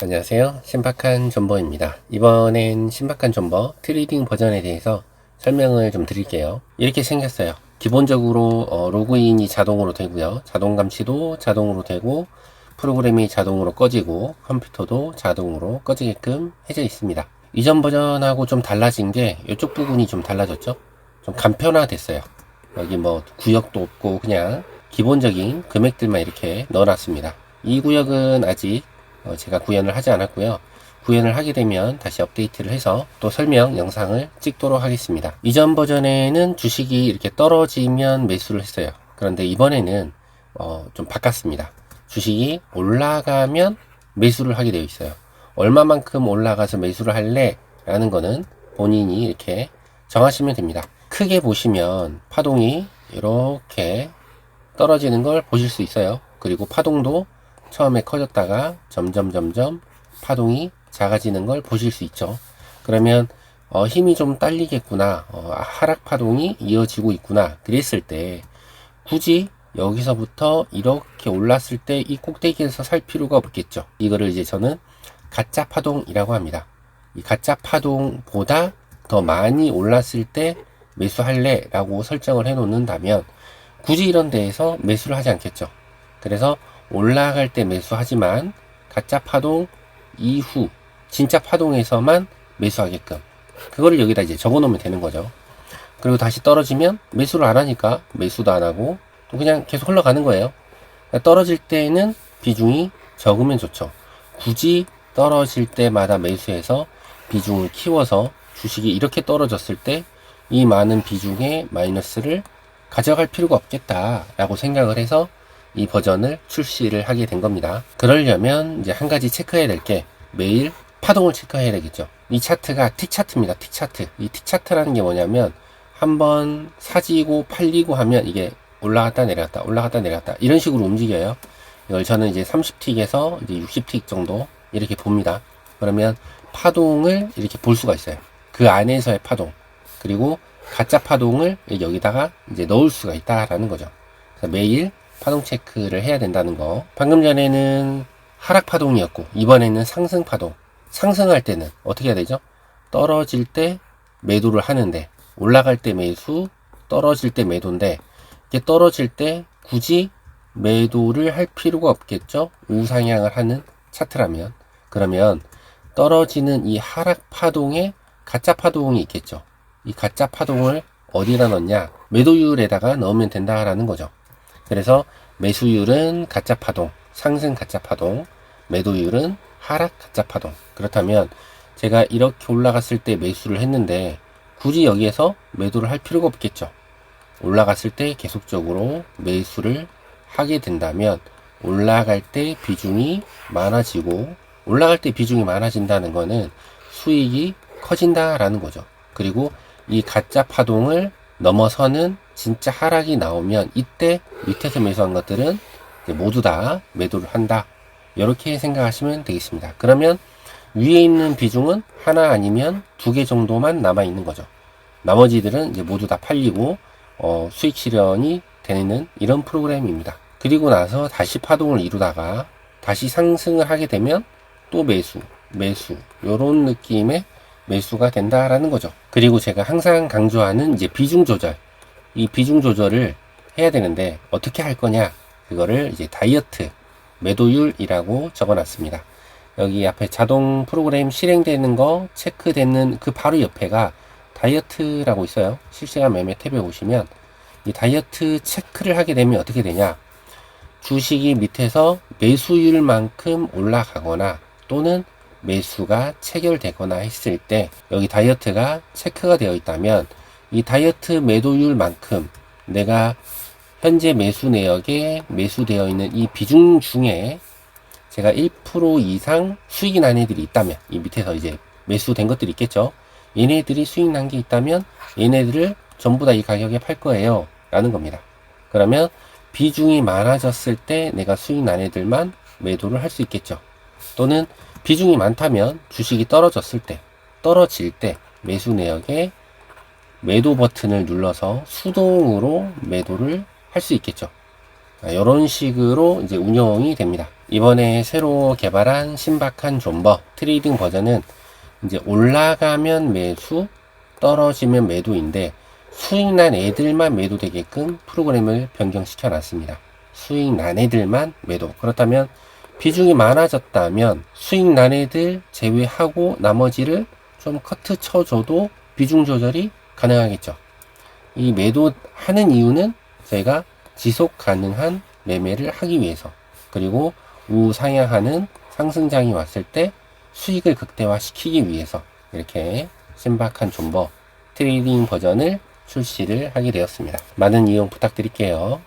안녕하세요. 신박한 존버입니다. 이번엔 신박한 존버 트레이딩 버전에 대해서 설명을 좀 드릴게요. 이렇게 생겼어요. 기본적으로 어, 로그인이 자동으로 되고요. 자동 감시도 자동으로 되고 프로그램이 자동으로 꺼지고 컴퓨터도 자동으로 꺼지게끔 해져 있습니다. 이전 버전하고 좀 달라진 게 이쪽 부분이 좀 달라졌죠. 좀 간편화됐어요. 여기 뭐 구역도 없고 그냥 기본적인 금액들만 이렇게 넣어놨습니다. 이 구역은 아직 어, 제가 구현을 하지 않았고요. 구현을 하게 되면 다시 업데이트를 해서 또 설명 영상을 찍도록 하겠습니다. 이전 버전에는 주식이 이렇게 떨어지면 매수를 했어요. 그런데 이번에는 어, 좀 바꿨습니다. 주식이 올라가면 매수를 하게 되어 있어요. 얼마만큼 올라가서 매수를 할래? 라는 거는 본인이 이렇게 정하시면 됩니다. 크게 보시면 파동이 이렇게 떨어지는 걸 보실 수 있어요. 그리고 파동도 처음에 커졌다가 점점 점점 파동이 작아지는 걸 보실 수 있죠. 그러면 어, 힘이 좀 딸리겠구나. 어, 하락 파동이 이어지고 있구나. 그랬을 때 굳이 여기서부터 이렇게 올랐을 때 이 꼭대기에서 살 필요가 없겠죠. 이거를 이제 저는 가짜 파동이라고 합니다. 이 가짜 파동보다 더 많이 올랐을 때 매수할래 라고 설정을 해 놓는다면 굳이 이런 데에서 매수를 하지 않겠죠. 그래서 올라갈 때 매수하지만 가짜 파동 이후 진짜 파동에서만 매수하게끔 그거를 여기다 이제 적어 놓으면 되는 거죠. 그리고 다시 떨어지면 매수를 안 하니까 매수도 안 하고 또 그냥 계속 흘러가는 거예요. 그러니까 떨어질 때는 비중이 적으면 좋죠. 굳이 떨어질 때마다 매수해서 비중을 키워서 주식이 이렇게 떨어졌을 때 이 많은 비중의 마이너스를 가져갈 필요가 없겠다라고 생각을 해서 이 버전을 출시를 하게 된 겁니다. 그러려면 이제 한 가지 체크해야 될 게 매일 파동을 체크해야 되겠죠. 이 차트가 T 차트입니다. T 차트. 이 T 차트라는 게 뭐냐면 한번 사지고 팔리고 하면 이게 올라갔다 내려갔다 올라갔다 내려갔다 이런 식으로 움직여요. 이걸 저는 이제 30틱에서 이제 60틱 정도 이렇게 봅니다. 그러면 파동을 이렇게 볼 수가 있어요. 그 안에서의 파동 그리고 가짜 파동을 여기다가 이제 넣을 수가 있다라는 거죠. 그래서 매일 파동 체크를 해야 된다는 거. 방금 전에는 하락 파동이었고 이번에는 상승 파동. 상승할 때는 어떻게 해야 되죠? 떨어질 때 매도를 하는데 올라갈 때 매수, 떨어질 때 매도인데 이게 떨어질 때 굳이 매도를 할 필요가 없겠죠? 우상향을 하는 차트라면 그러면 떨어지는 이 하락 파동에 가짜 파동이 있겠죠. 이 가짜 파동을 어디다 넣냐? 매도율에다가 넣으면 된다라는 거죠. 그래서 매수율은 가짜 파동, 상승 가짜 파동, 매도율은 하락 가짜 파동. 그렇다면 제가 이렇게 올라갔을 때 매수를 했는데 굳이 여기에서 매도를 할 필요가 없겠죠. 올라갔을 때 계속적으로 매수를 하게 된다면 올라갈 때 비중이 많아지고 올라갈 때 비중이 많아진다는 거는 수익이 커진다라는 거죠. 그리고 이 가짜 파동을 넘어서는 진짜 하락이 나오면 이때 밑에서 매수한 것들은 모두 다 매도를 한다. 이렇게 생각하시면 되겠습니다. 그러면 위에 있는 비중은 하나 아니면 두 개 정도만 남아 있는 거죠. 나머지들은 이제 모두 다 팔리고 어, 수익 실현이 되는 이런 프로그램입니다. 그리고 나서 다시 파동을 이루다가 다시 상승을 하게 되면 또 매수, 매수 이런 느낌의 매수가 된다라는 거죠. 그리고 제가 항상 강조하는 이제 비중 조절. 이 비중 조절을 해야 되는데 어떻게 할 거냐? 그거를 이제 다이어트 매도율이라고 적어 놨습니다. 여기 앞에 자동 프로그램 실행되는 거 체크되는 그 바로 옆에가 다이어트라고 있어요. 실시간 매매 탭에 오시면 이 다이어트 체크를 하게 되면 어떻게 되냐? 주식이 밑에서 매수율만큼 올라가거나 또는 매수가 체결되거나 했을 때 여기 다이어트가 체크가 되어 있다면 이 다이어트 매도율만큼 내가 현재 매수 내역에 매수되어 있는 이 비중 중에 제가 1% 이상 수익이 난 애들이 있다면 이 밑에서 이제 매수된 것들이 있겠죠. 얘네들이 수익 난 게 있다면 얘네들을 전부 다 이 가격에 팔 거예요. 라는 겁니다. 그러면 비중이 많아졌을 때 내가 수익 난 애들만 매도를 할 수 있겠죠. 또는 비중이 많다면 주식이 떨어졌을 때, 떨어질 때 매수 내역에 매도 버튼을 눌러서 수동으로 매도를 할 수 있겠죠. 이런 식으로 이제 운영이 됩니다. 이번에 새로 개발한 신박한 존버 트레이딩 버전은 이제 올라가면 매수, 떨어지면 매도인데 수익 난 애들만 매도되게끔 프로그램을 변경시켜 놨습니다. 수익 난 애들만 매도. 그렇다면 비중이 많아졌다면 수익 난 애들 제외하고 나머지를 좀 커트 쳐줘도 비중 조절이 가능하겠죠. 이 매도하는 이유는 저희가 지속 가능한 매매를 하기 위해서 그리고 우상향하는 상승장이 왔을 때 수익을 극대화시키기 위해서 이렇게 신박한 존버 트레이딩 버전을 출시를 하게 되었습니다. 많은 이용 부탁드릴게요.